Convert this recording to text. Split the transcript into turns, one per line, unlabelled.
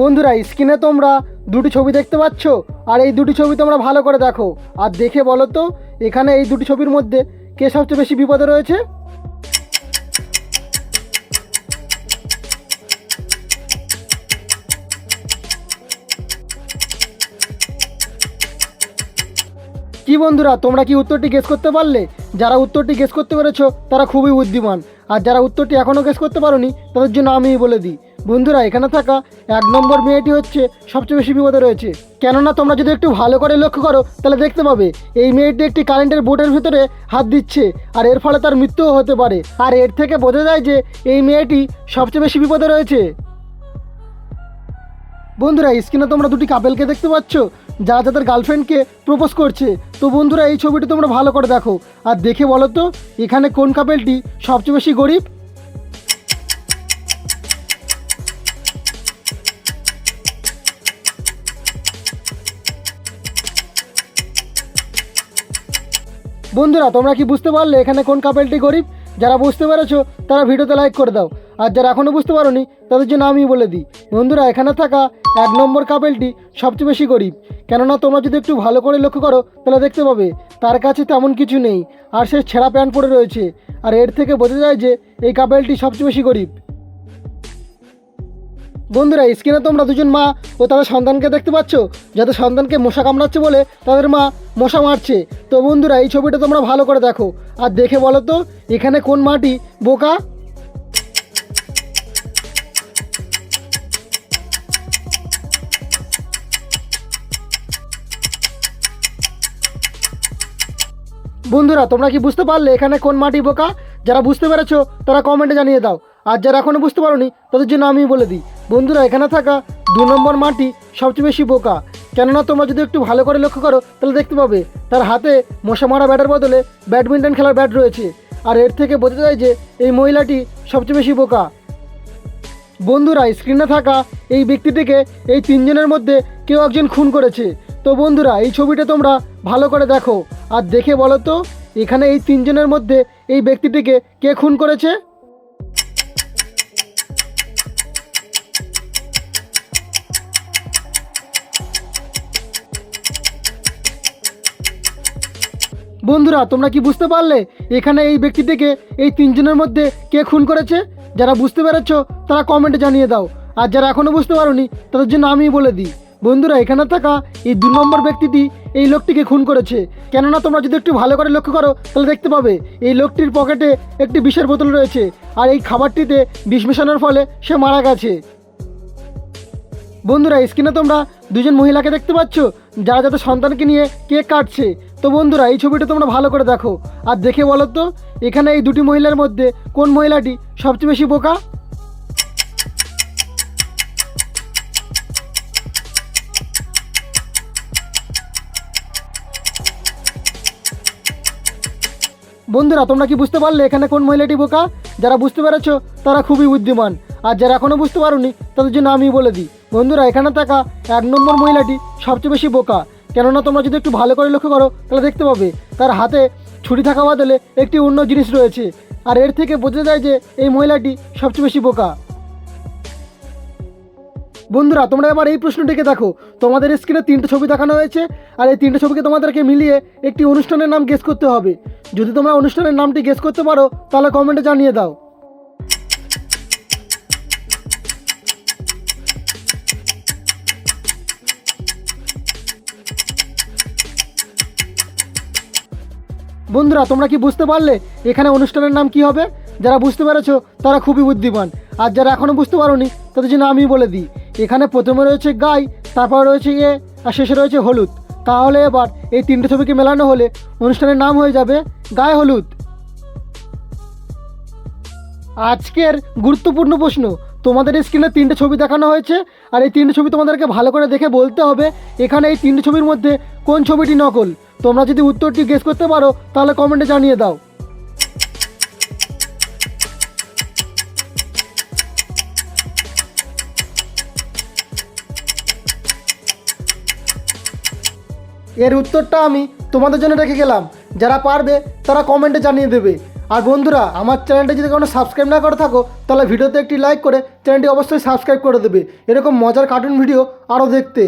বন্ধুরা, স্ক্রিনে তোমরা দুটি ছবি দেখতে পাচ্ছ, আর এই দুটি ছবি তোমরা ভালো করে দেখো। আর দেখে বলো তো, এখানে এই দুটি ছবির মধ্যে কে সবচেয়ে বেশি বিপদে রয়েছে? কি বন্ধুরা, তোমরা কি উত্তরটি গেস করতে পারলে? যারা উত্তরটি গেস করতে পেরেছ, তারা খুবই বুদ্ধিমান। আর যারা উত্তরটি এখনও গেস করতে পারোনি, তাদের জন্য আমি বলে দিই। বন্ধুরা, এখানে থাকা এক নম্বর মেয়েটি হচ্ছে সবচেয়ে বেশি বিপদে রয়েছে। কেননা তোমরা যদি একটু ভালো করে লক্ষ্য করো, তাহলে দেখতে পাবে, এই মেয়েটি একটি কারেন্টের বোর্ডের ভিতরে হাত দিচ্ছে, আর এর ফলে তার মৃত্যুও হতে পারে। আর এর থেকে বোঝা যায় যে, এই মেয়েটি সবচেয়ে বেশি বিপদে রয়েছে। বন্ধুরা স্ক্রিনে তোমরা দুটি কাপেলকে দেখতে পাচ্ছ, যারা তাদের গার্লফ্রেন্ডকে প্রপোজ করছে। তো বন্ধুরা, এই ছবিটি তোমরা ভালো করে দেখো। আর দেখে বলো তো, এখানে কোন কাপেলটি সবচেয়ে বেশি গরিব? বন্ধুরা, তোমরা কি বুঝতে পারলে এখানে কোন কাপেলটি গরিব? যারা বুঝতে পেরেছ, তারা ভিডিওতে লাইক করে দাও। আর যারা এখনও বুঝতে পারোনি, তাদের জন্য আমি বলে দিই। বন্ধুরা, এখানে থাকা এক নম্বর কাপেলটি সবচেয়ে বেশি গরিব। কেননা, তোমরা যদি একটু ভালো করে লক্ষ্য করো, তাহলে দেখতে পাবে তার কাছে তেমন কিছু নেই, আর সে ছেঁড়া প্যান্ট পরে রয়েছে। আর এর থেকে বোঝা যায় যে, এই কাপেলটি সবচেয়ে বেশি গরিব। বন্ধুরা স্ক্রিনে তোমরা দুজন মা ও তাদের সন্তানকে দেখতে পাচ্ছ? যাদের সন্তানকে মশা কামড়াচ্ছে বলে তাদের মা মশা মারছে। তো বন্ধুরা, এই ছবিটা তোমরা ভালো করে দেখো। আর দেখে বলো তো, এখানে কোন মাটি বোকা বন্ধুরা, তোমরা কি বুঝতে পারলে এখানে কোন মাটি বোকা? যারা বুঝতে পেরেছ, তারা কমেন্টে জানিয়ে দাও। আর যারা এখনও বুঝতে পারোনি, তাদের জন্য আমি বলে দিই। বন্ধুরা, এখানে থাকা দু নম্বর মাটি সবচেয়ে বেশি বোকা। কেননা, তোমরা যদি একটু ভালো করে লক্ষ্য করো, তাহলে দেখতে পাবে তার হাতে মশা মারা ব্যাটের বদলে ব্যাডমিন্টন খেলার ব্যাট রয়েছে। আর এর থেকে বোঝা যায় যে এই মহিলাটি সবচেয়ে বেশি বোকা। বন্ধুরা স্ক্রিনে থাকা এই ব্যক্তিটিকে এই তিনজনের মধ্যে কেউ একজন খুন করেছে। তো বন্ধুরা, এই ছবিটা তোমরা ভালো করে দেখো। আর দেখে বলো তো, এখানে এই তিনজনের মধ্যে এই ব্যক্তিটিকে কে খুন করেছে? বন্ধুরা, তোমরা কি বুঝতে পারলে, এখানে এই ব্যক্তিটিকে এই তিনজনের মধ্যে কে খুন করেছে? যারা বুঝতে পেরেছ, তারা কমেন্টে জানিয়ে দাও। আর যারা এখনও বুঝতে পারোনি, তাদের জন্য আমিই বলে দিই। বন্ধুরা, এখানে থাকা এই দু নম্বর ব্যক্তিটি এই লোকটিকে খুন করেছে। কেননা তোমরা যদি একটু ভালো করে লক্ষ্য করো, তাহলে দেখতে পাবে এই লোকটির পকেটে একটি বিষের বোতল রয়েছে আর এই খাবারটিতে বিষ মেশানোর ফলে সে মারা গেছে। বন্ধুরা স্ক্রিনে তোমরা দুজন মহিলাকে দেখতে পাচ্ছ, যারা যাদের সন্তানকে নিয়ে কেক কাটছে। তো বন্ধুরা, এই ছবিটা তোমরা ভালো করে দেখো। আর দেখে বলো তো, এখানে এই দুটি মহিলার মধ্যে কোন মহিলাটি সবচেয়ে বেশি বোকা? বন্ধুরা, তোমরা কি বুঝতে পারলে এখানে কোন মহিলাটি বোকা? যারা বুঝতে পেরেছ, তারা খুবই বুদ্ধিমান। আর যারা এখনও বুঝতে পারোনি, তাদের জন্য আমি বলে দিই। বন্ধুরা, এখানে থাকা এক নম্বর মহিলাটি সবচেয়ে বেশি বোকা। কেননা, তোমরা যদি একটু ভালো করে লক্ষ্য করো, তাহলে দেখতে পাবে, তার হাতে ছুরি থাকা বদলে একটি অন্য জিনিস রয়েছে। আর এর থেকে বোঝা যায় যে, এই মহিলাটি সবচেয়ে বেশি বোকা। বন্ধুরা, তোমরা এবার এই প্রশ্নটিকে দেখো। তোমাদের স্ক্রিনে তিনটে ছবি দেখানো হয়েছে, আর এই তিনটে ছবিকে তোমাদেরকে মিলিয়ে একটি অনুষ্ঠানের নাম গেস করতে হবে। যদি তোমরা অনুষ্ঠানের নামটি গেস করতে পারো, তাহলে কমেন্টে জানিয়ে দাও। বন্ধুরা, তোমরা কি বুঝতে পারলে এখানে অনুষ্ঠানের নাম কি হবে? যারা বুঝতে পেরেছ, তারা খুবই বুদ্ধিমান। আর যারা এখনও বুঝতে পারোনি, তাদের জন্য আমি বলে দিই। এখানে প্রথমে রয়েছে গাই, তারপর রয়েছে এ, আর শেষে রয়েছে হলুদ। তাহলে এবার এই তিনটে ছবিকে মেলানো হলে অনুষ্ঠানের নাম হয়ে যাবে গায়ে হলুদ। আজকের গুরুত্বপূর্ণ প্রশ্ন, তোমাদের স্ক্রিনে তিনটে ছবি দেখানো হয়েছে, আর এই তিনটে ছবি তোমাদেরকে ভালো করে দেখে বলতে হবে, এখানে এই তিনটে ছবির মধ্যে কোন ছবিটি নকল? তোমরা যদি উত্তরটি গেস করতে পারো, তাহলে কমেন্টে জানিয়ে দাও। এর উত্তরটা আমি তোমাদের জন্য রেখে গেলাম। যারা পারবে, তারা কমেন্টে জানিয়ে দেবে। আর বন্ধুরা, আমার চ্যানেলটি যদি কোনো সাবস্ক্রাইব না করে থাকো, তাহলে ভিডিওতে একটি লাইক করে চ্যানেলটি অবশ্যই সাবস্ক্রাইব করে দেবে। এরকম মজার কার্টুন ভিডিও আরও দেখতে।